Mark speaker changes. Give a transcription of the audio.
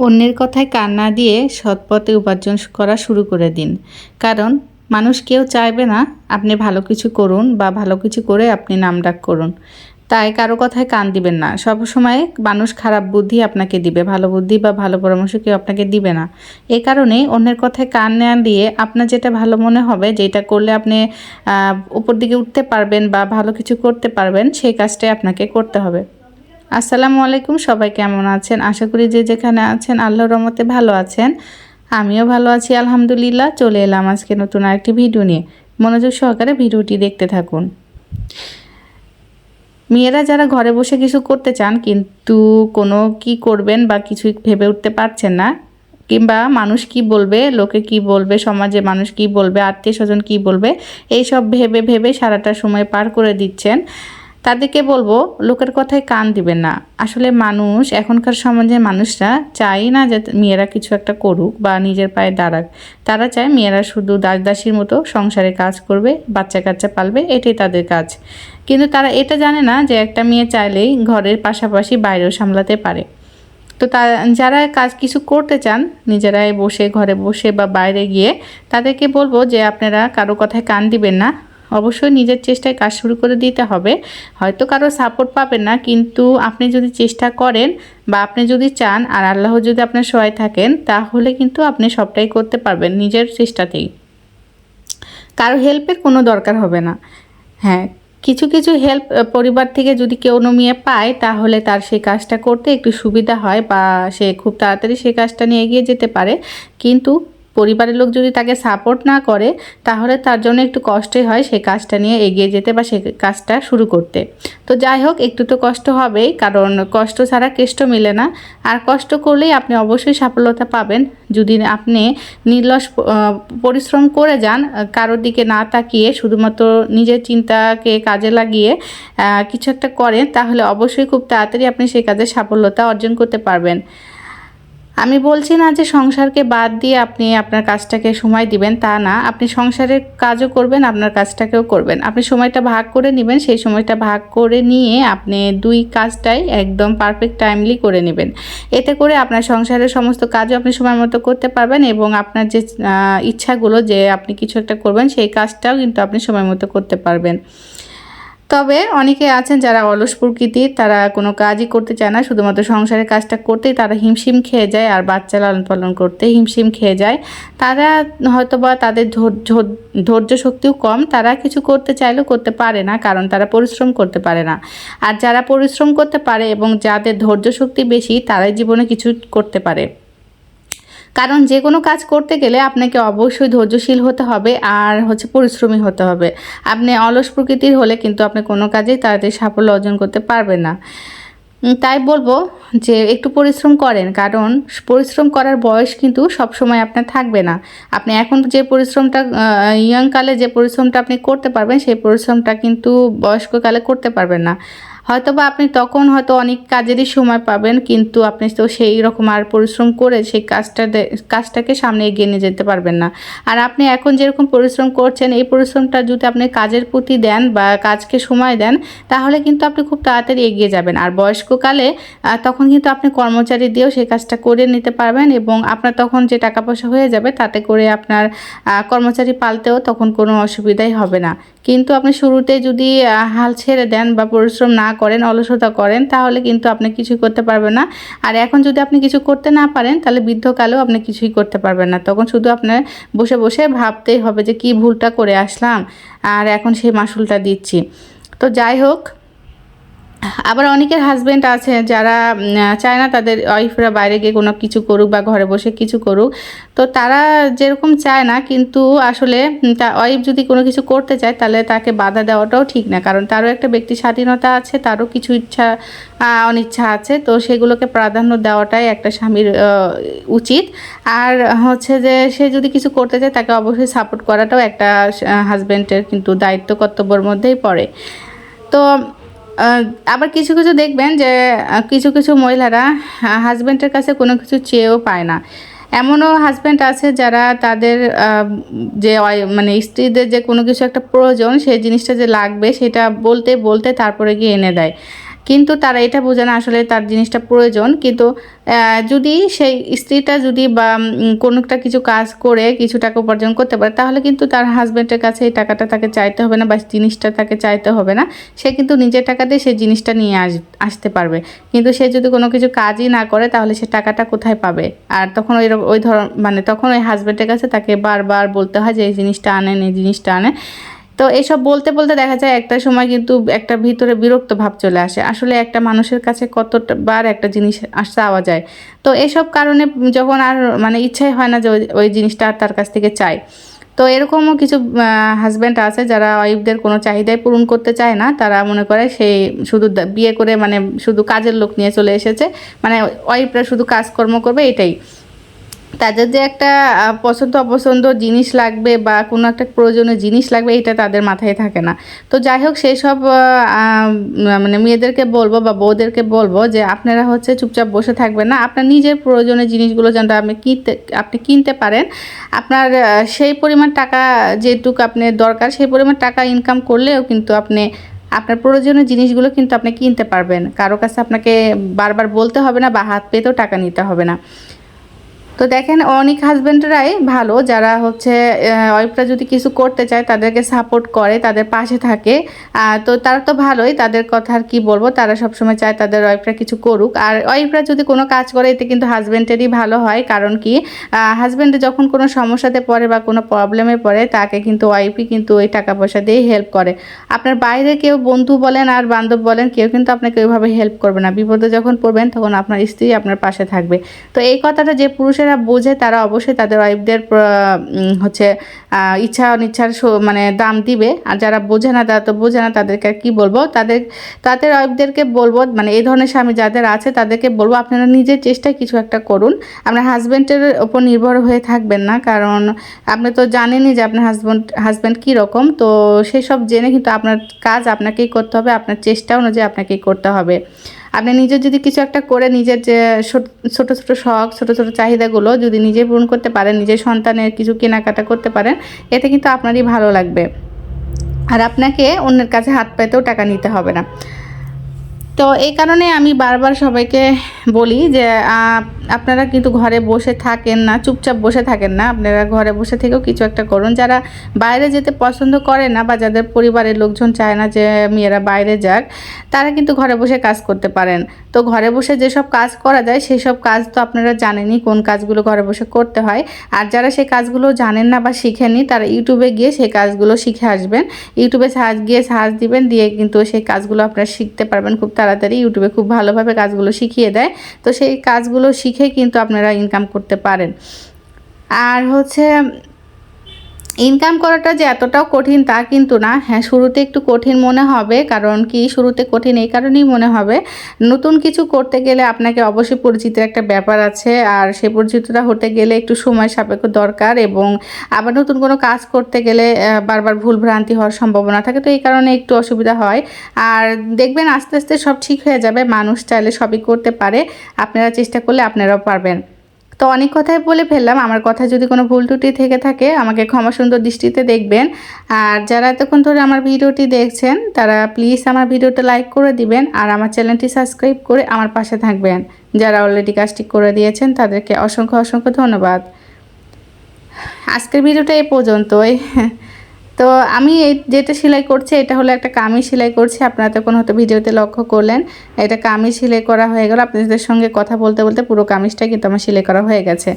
Speaker 1: অন্যের কথায় কান না দিয়ে সৎপথে উপার্জন করা শুরু করে দিন। কারণ, মানুষ কেউ চাইবে না আপনি ভালো কিছু করুন বা ভালো কিছু করে আপনি নাম ডাক করুন। তাই কারও কথায় কান দিবেন না। সব সময় মানুষ খারাপ বুদ্ধি আপনাকে দিবে, ভালো বুদ্ধি বা ভালো পরামর্শ কেউ আপনাকে দিবে না। এ কারণে অন্যের কথায় কান না দিয়ে আপনার যেটা ভালো মনে হবে, যেটা করলে আপনি উপর দিকে উঠতে পারবেন বা ভালো কিছু করতে পারবেন, সেই কাজটাই আপনাকে করতে হবে। আসসালামু আলাইকুম, সবাই কেমন আছেন? আশা করি যে যেখানে আছেন আল্লাহ রহমতে ভালো আছেন। আমিও ভালো আছি, আলহামদুলিল্লাহ। চলে এলাম আজকে নতুন আরেকটি ভিডিও নিয়ে। মনোযোগ সহকারে ভিডিওটি দেখতে থাকুন। মেয়েরা যারা ঘরে বসে কিছু করতে চান, কিন্তু কোনো কি করবেন বা কিছু ভেবে উঠতে পারছেন না, কিংবা মানুষ কি বলবে, লোকে কি বলবে, সমাজে মানুষ কি বলবে, আত্মীয় স্বজন কি বলবে এই সব ভেবে ভেবে সারাটা সময় পার করে দিচ্ছেন। তাদেরকে বলব, লোকের কথায় কান দিবেন না। আসলে মানুষ, এখনকার সমাজের মানুষরা চাই না যে মেয়েরা কিছু একটা করুক বা নিজের পায়ে দাঁড়াক। তারা চায় মেয়েরা শুধু দাস দাসীর মতো সংসারে কাজ করবে বাচ্চা কাচ্চা পালবে, এটাই তাদের কাজ। কিন্তু তারা এটা জানে না যে একটা মেয়ে চাইলেই ঘরের পাশাপাশি বাইরেও সামলাতে পারে। তো তা, যারা কাজ কিছু করতে চান, নিজেরাই বসে, ঘরে বসে বা বাইরে গিয়ে তাদেরকে বলব যে আপনারা কারও কথায় কান দিবেন না। অবশ্যই নিজের চেষ্টায় কাজ শুরু করে দিতে হবে। হয়তো কারও সাপোর্ট পাবেন না, কিন্তু আপনি যদি চেষ্টা করেন বা আপনি যদি চান আর আল্লাহ যদি আপনার সহায় থাকেন, তাহলে কিন্তু আপনি সবটাই করতে পারবেন নিজের চেষ্টাতেই। কারও হেল্পের কোনো দরকার হবে না। হ্যাঁ কিছু কিছু হেল্প পরিবার থেকে যদি কেউ নমিয়ে পায়, তাহলে তার সেই কাজটা করতে একটু সুবিধা হয় বা সে খুব তাড়াতাড়ি সেই কাজটা নিয়ে এগিয়ে যেতে পারে। কিন্তু পরিবারের লোক যদি তাকে সাপোর্ট না করে, তাহলে তার জন্য একটু কষ্টই হয় সেই কাজটা নিয়ে এগিয়ে যেতে বা সেই কাজটা শুরু করতে। তো যাই হোক, একটু তো কষ্ট হবেই, কারণ কষ্ট ছাড়া কেষ্ট মিলে না। আর কষ্ট করলেই আপনি অবশ্যই সাফল্যতা পাবেন। যদি আপনি নির্লস পরিশ্রম করে যান কারোর দিকে না তাকিয়ে শুধুমাত্র নিজের চিন্তাকে কাজে লাগিয়ে কিছু একটা করেন, তাহলে অবশ্যই খুব তাড়াতাড়ি আপনি সেই কাজে সাফল্যতা অর্জন করতে পারবেন। আমি বলছি না যে সংসারকে বাদ দিয়ে আপনি আপনার কাজটাকে সময় দিবেন, তা না। আপনি সংসারের কাজও করবেন, আপনার কাজটাকেও করবেন। আপনি সময়টা ভাগ করে নেবেন, সেই সময়টা ভাগ করে নিয়ে আপনি দুই কাজটাই একদম পারফেক্ট টাইমলি করে নেবেন। এতে করে আপনার সংসারের সমস্ত কাজও আপনি সময় মতো করতে পারবেন এবং আপনার যে ইচ্ছাগুলো যে আপনি কিছু একটা করবেন, সেই কাজটাও কিন্তু আপনি সময় মতো করতে পারবেন। তবে অনেকে আছেন যারা অলস প্রকৃতির, তারা কোনো কাজই করতে চায় না, শুধুমাত্র সংসারের কাজটা করতেই তারা হিমশিম খেয়ে যায় আর বাচ্চা লালন পালন করতে হিমশিম খেয়ে যায়। তারা হয়তো বা তাদের ধৈর্য শক্তিও কম, তারা কিছু করতে চাইলেও করতে পারে না, কারণ তারা পরিশ্রম করতে পারে না। আর যারা পরিশ্রম করতে পারে এবং যাদের ধৈর্য শক্তি বেশি, তারাই জীবনে কিছু করতে পারে। কারণ যে কোনো কাজ করতে গেলে আপনাকে অবশ্যই ধৈর্যশীল হতে হবে আর হচ্ছে পরিশ্রমী হতে হবে। আপনি অলস প্রকৃতির হলে কিন্তু আপনি কোনো কাজেই তাড়াতাড়ি সাফল্য অর্জন করতে পারবেন না। তাই বলব যে একটু পরিশ্রম করেন, কারণ পরিশ্রম করার বয়স কিন্তু সব সময় আপনার থাকবে না। আপনি এখন যে পরিশ্রমটা ইয়ং কালে যে পরিশ্রমটা আপনি করতে পারবেন, সেই পরিশ্রমটা কিন্তু বয়স্ককালে করতে পারবেন না। হয়তো বা আপনি তখন হয়তো অনেক কাজেরই সময় পাবেন, কিন্তু আপনি তো সেই রকম আর পরিশ্রম করে সেই কাজটা কাজটাকে সামনে এগিয়ে নিয়ে যেতে পারবেন না। আর আপনি এখন যেরকম পরিশ্রম করছেন, এই পরিশ্রমটা যদি আপনি কাজের প্রতি দেন বা কাজকে সময় দেন, তাহলে কিন্তু আপনি খুব তাড়াতাড়ি এগিয়ে যাবেন। আর বয়স্ককালে তখন কিন্তু আপনি কর্মচারী দিয়েও সেই কাজটা করে নিতে পারবেন এবং আপনার তখন যে টাকা পয়সা হয়ে যাবে, তাতে করে আপনার কর্মচারী পালতেও তখন কোনো অসুবিধাই হবে না। কিন্তু আপনি শুরুতে যদি হাল ছেড়ে দেন বা পরিশ্রম না করেন, অলসতা করেন, তাহলে কিন্তু আপনি কিছুই করতে পারবেন না। আর এখন যদি আপনি কিছু করতে না পারেন, তাহলে বৃদ্ধকালেও আপনি কিছুই করতে পারবেন না। তখন শুধু আপনার বসে বসে ভাবতেই হবে যে কি ভুলটা করে আসলাম, আর এখন সেই মাসুলটা দিচ্ছি। তো যাই হোক আবার অনেকের হাজবেন্ড আছে যারা চায় না তাদের ওয়াইফরা বাইরে গিয়ে কোনো কিছু করুক বা ঘরে বসে কিছু করুক। তো তারা যেরকম চায় না, কিন্তু আসলে তা ওয়াইফ যদি কোনো কিছু করতে চায়, তাহলে তাকে বাধা দেওয়াটাও ঠিক না। কারণ তারও একটা ব্যক্তি স্বাধীনতা আছে, তারও কিছু ইচ্ছা অনিচ্ছা আছে। তো সেগুলোকে প্রাধান্য দেওয়াটাই একটা স্বামীর উচিত। আর হচ্ছে যে, সে যদি কিছু করতে চায়, তাকে অবশ্যই সাপোর্ট করাটাও একটা হাজবেন্ডের কিন্তু দায়িত্ব কর্তব্যের মধ্যেই পড়ে। তো আবার কিছু কিছু দেখবেন যে কিছু কিছু মহিলারা হাজব্যান্ডের কাছে কোনো কিছু চেয়েও পায় না। এমনও হাজব্যান্ড আছে যারা তাদের যে মানে স্ত্রীদের যে কোনো কিছু একটা প্রয়োজন, সেই জিনিসটা যে লাগবে, সেটা বলতে বলতে তারপরে গিয়ে এনে দেয়। কিন্তু তারা এটা বোঝে না আসলে তার জিনিসটা প্রয়োজন। কিন্তু যদি সেই স্ত্রীটা যদি বা কোনো একটা কিছু কাজ করে, কিছু টাকা উপার্জন করতে পারে, তাহলে কিন্তু তার হাজব্যান্ডের কাছে এই টাকাটা তাকে চাইতে হবে না বা জিনিসটা তাকে চাইতে হবে না। সে কিন্তু নিজের টাকা দিয়ে সেই জিনিসটা নিয়ে আস, আসতে পারবে। কিন্তু সে যদি কোনো কিছু কাজই না করে, তাহলে সে টাকাটা কোথায় পাবে? আর তখন ওই ওই ধর মানে তখন ওই হাজব্যান্ডের কাছে তাকে বারবার বলতে হয় যে, এই জিনিসটা আনেন এই জিনিসটা আনেন তো এসব বলতে বলতে দেখা যায় একটা সময় কিন্তু একটা ভিতরে বিরক্ত ভাব চলে আসে। আসলে একটা মানুষের কাছে কতবার একটা জিনিস চাওয়া যায়। তো এসব কারণে যখন আর মানে ইচ্ছাই হয় না যে ওই- জিনিসটা আর তার কাছ থেকে চাই। তো এরকমও কিছু হাজব্যান্ড আছে যারা ওয়াইফদের কোনো চাহিদাই পূরণ করতে চায় না। তারা মনে করে সেই শুধু বিয়ে করে মানে শুধু কাজের লোক নিয়ে চলে এসেছে। মানে ওয়াইফরা শুধু কাজকর্ম করবে এটাই। তাদের যে একটা পছন্দ অপছন্দ জিনিস লাগবে বা কোনো একটা প্রয়োজনীয় জিনিস লাগবে, এটা তাদের মাথায় থাকে না। তো যাই হোক, সেই সব মানে মেয়েদেরকে বলব বা বউদেরকে বলব যে আপনারা হচ্ছে চুপচাপ বসে থাকবেন না। আপনার নিজের প্রয়োজনীয় জিনিসগুলো যেন আপনি কিনতে আপনি কিনতে পারেন। আপনার সেই পরিমাণ টাকা যেটুকু আপনার দরকার, সেই পরিমাণ টাকা ইনকাম করলেও কিন্তু আপনি, আপনার প্রয়োজনীয় জিনিসগুলো কিন্তু আপনি কিনতে পারবেন। কারও কাছে আপনাকে বারবার বলতে হবে না বা হাত পেতেও টাকা নিতে হবে না। তো দেখেন, অনেক হাজব্যান্ডরাই ভালো, যারা হচ্ছে ওয়াইফরা যদি কিছু করতে চায়, তাদেরকে সাপোর্ট করে, তাদের পাশে থাকে। তো তারা তো ভালোই, তাদের কথা আর কি বলব, তারা সবসময় চায় তাদের ওয়াইফরা কিছু করুক। আর ওয়াইফরা যদি কোনো কাজ করে, এতে কিন্তু হাজব্যান্ডেরই ভালো হয়, কারণ কি হাজব্যান্ডে যখন কোনো সমস্যাতে পড়ে বা কোনো প্রবলেমে পড়ে, তাকে কিন্তু ওয়াইফই কিন্তু ওই টাকা পয়সা দিয়ে হেল্প করে। আপনার বাইরে কেউ বন্ধু বলেন আর বান্ধব বলেন, কেউ কিন্তু আপনাকে ওইভাবে হেল্প করবে না। বিপদে যখন পড়বেন, তখন আপনার স্ত্রী আপনার পাশে থাকবে। তো এই কথাটা যে পুরুষেরা বোঝে তারা অবশ্যই তাদের ওয়াইফদের হচ্ছে ইচ্ছা অনিচ্ছার মানে দাম দিবে। আর যারা বোঝে না, তারা তো বোঝে না তাদেরকে আর কি বলব। তাদের তাদের ওয়াইফদেরকে বলব মানে এই ধরনের স্বামী যাদের আছে তাদেরকে বলব, আপনারা নিজের চেষ্টায় কিছু একটা করুন। আপনার হাজব্যান্ডের ওপর নির্ভর হয়ে থাকবেন না, কারণ আপনি তো জানেনই যে আপনার হাজব্যান্ড হাজব্যান্ড কীরকম। তো সেসব জেনে কিন্তু আপনার কাজ আপনাকেই করতে হবে, আপনার চেষ্টা অনুযায়ী আপনাকেই করতে হবে। আপনি নিজের যদি কিছু একটা করে নিজের যে ছোটো, ছোট শখ, ছোটো ছোটো চাহিদাগুলো যদি নিজে পূরণ করতে পারেন, নিজের সন্তানের কিছু কেনাকাটা করতে পারেন, এতে কিন্তু আপনারই ভালো লাগবে। আর আপনাকে অন্যের কাছে হাত পেতেও টাকা নিতে হবে না। তো এই কারণে আমি বারবার সবাইকে বলি যে আপনারা কিন্তু ঘরে বসে থাকেন না, চুপচাপ বসে থাকেন না। আপনারা ঘরে বসে থেকেও কিছু একটা করুন। যারা বাইরে যেতে পছন্দ করে না বা যাদের পরিবারের লোকজন চায় না যে মেয়েরা বাইরে যাক, তারা কিন্তু ঘরে বসে কাজ করতে পারেন। তো ঘরে বসে যেসব কাজ করা যায় সেই সব কাজ তো আপনারা জানেনই কোন কাজগুলো ঘরে বসে করতে হয়। আর যারা সেই কাজগুলো জানেন না বা শিখেননি, তারা ইউটিউবে গিয়ে সেই কাজগুলো শিখে আসবেন। ইউটিউবে সার্চ গিয়ে সার্চ দিবেন, দিয়ে কিন্তু সেই কাজগুলো আপনারা শিখতে পারবেন। খুব তাড়াতাড়ি ইউটিউবে খুব ভালোভাবে কাজগুলো শিখিয়ে দেয়। তো সেই কাজগুলো শিখে কিন্তু আপনারা ইনকাম করতে পারেন। আর হচ্ছে ইনকাম করাটা যে এতটাও কঠিন তা কিন্তু না। হ্যাঁ শুরুতে একটু কঠিন মনে হবে, কারণ কি শুরুতে কঠিন এই কারণেই মনে হবে। নতুন কিছু করতে গেলে আপনাকে অবশ্যই পরিচিতির একটা ব্যাপার আছে, আর সে পরিচিতটা হতে গেলে একটু সময় সাপেক্ষ দরকার এবং আবার নতুন কোনো কাজ করতে গেলে বারবার ভুল ভ্রান্তি হওয়ার সম্ভাবনা থাকে, তো এই কারণে একটু অসুবিধা হয়। আর দেখবেন আস্তে আস্তে সব ঠিক হয়ে যাবে, মানুষ চাইলে সবই করতে পারে। আপনারা চেষ্টা করলে আপনারাও পারবেন। তো অনেক কথাই বলে ফেললাম। আমার কথা যদি কোনো ভুল ত্রুটি থেকে থাকে, আমাকে ক্ষমা সুন্দর দৃষ্টিতে দেখবেন। আর যারা এতক্ষণ ধরে আমার ভিডিওটি দেখছেন, তারা প্লিজ আমার ভিডিওটা লাইক করে দিবেন আর আমার চ্যানেলটি সাবস্ক্রাইব করে আমার পাশে থাকবেন। যারা অলরেডি কাজটি করে দিয়েছেন, তাদেরকে অসংখ্য অসংখ্য ধন্যবাদ। আজকের ভিডিওটা এই পর্যন্তই। তো আমি এই যেটা সেলাই করছি, এটা হলো একটা কামিজ সেলাই করছি। আপনারা তখন হয়তো ভিডিওতে লক্ষ্য করলেন, এটা কামি সেলাই করা হয়ে গেল। আপনাদের সঙ্গে কথা বলতে বলতে পুরো কামিজটা কিন্তু আমার সেলাই করা হয়ে গেছে।